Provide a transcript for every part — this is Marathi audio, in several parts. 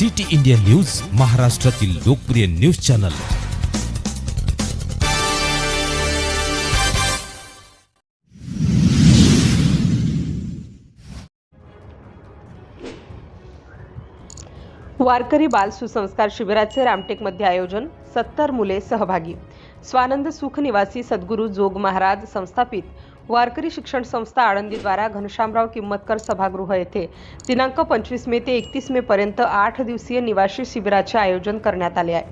सिटी इंडिया न्यूज महाराष्ट्रातील लोकप्रिय न्यूज चॅनल. वारकरी बाल सुसंस्कार शिबिराचे रामटेकमध्ये आयोजन सत्तर मुले सहभागी. स्वानंद सुख निवासी सद्गुरू जोग महाराज संस्थापित वारकरी शिक्षण संस्था आळंदीद्वारा घनश्यामराव किंमतकर सभागृह येथे दिनांक पंचवीस मे ते एकतीस मे पर्यंत आठ दिवसीय निवासी शिबिराचे आयोजन करण्यात आले आहे.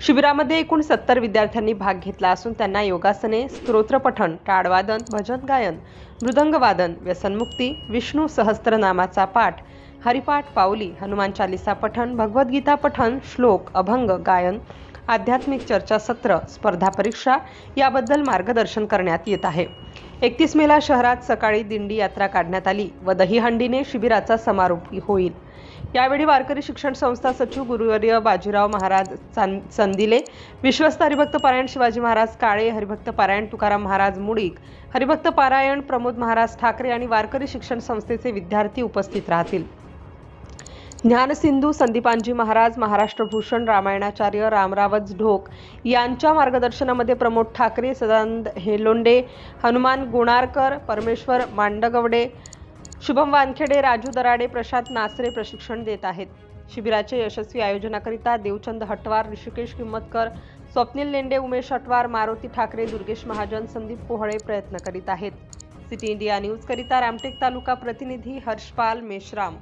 शिबिरामध्ये एकूण सत्तर विद्यार्थ्यांनी भाग घेतला असून त्यांना योगासने स्तोत्रपठण टाळवादन भजन गायन मृदंगवादन व्यसनमुक्ती विष्णू सहस्त्रनामाचा पाठ हरिपाठ पावली हनुमान चालिसा पठण भगवद्गीता पठण श्लोक अभंग गायन आध्यात्मिक चर्चासत्र स्पर्धा परीक्षा याबद्दल मार्गदर्शन करण्यात येत आहे. एकतीस मेला शहरात सकाळी दिंडी यात्रा काढण्यात आली व दहीहंडीने शिबिराचा समारोप होईल. यावेळी वारकरी शिक्षण संस्था सचिव गुरुवर्य बाजीराव महाराज संदिले विश्वस्त हरिभक्त पारायण शिवाजी महाराज काळे हरिभक्त पारायण तुकाराम महाराज मुळीक हरिभक्त पारायण प्रमोद महाराज ठाकरे आणि वारकरी शिक्षण संस्थेचे विद्यार्थी उपस्थित राहतील. ज्ञानसिंधू संदीपांजी महाराज महाराष्ट्रभूषण रामायणाचार्य रामरावज ढोक यांच्या मार्गदर्शनामध्ये प्रमोद ठाकरे सदानंद हेलोंडे हनुमान गुणारकर परमेश्वर मांडगवडे शुभम वानखेडे राजू दराडे प्रशांत नासरे प्रशिक्षण देत आहेत. शिबिराचे यशस्वी आयोजनाकरिता देवचंद हटवार ऋषिकेश किंमतकर स्वप्नील लेंडे उमेश हटवार मारुती ठाकरे दुर्गेश महाजन संदीप पोहळे प्रयत्न करीत आहेत. सिटी इंडिया न्यूजकरिता रामटेक तालुका प्रतिनिधी हर्षपाल मेश्राम.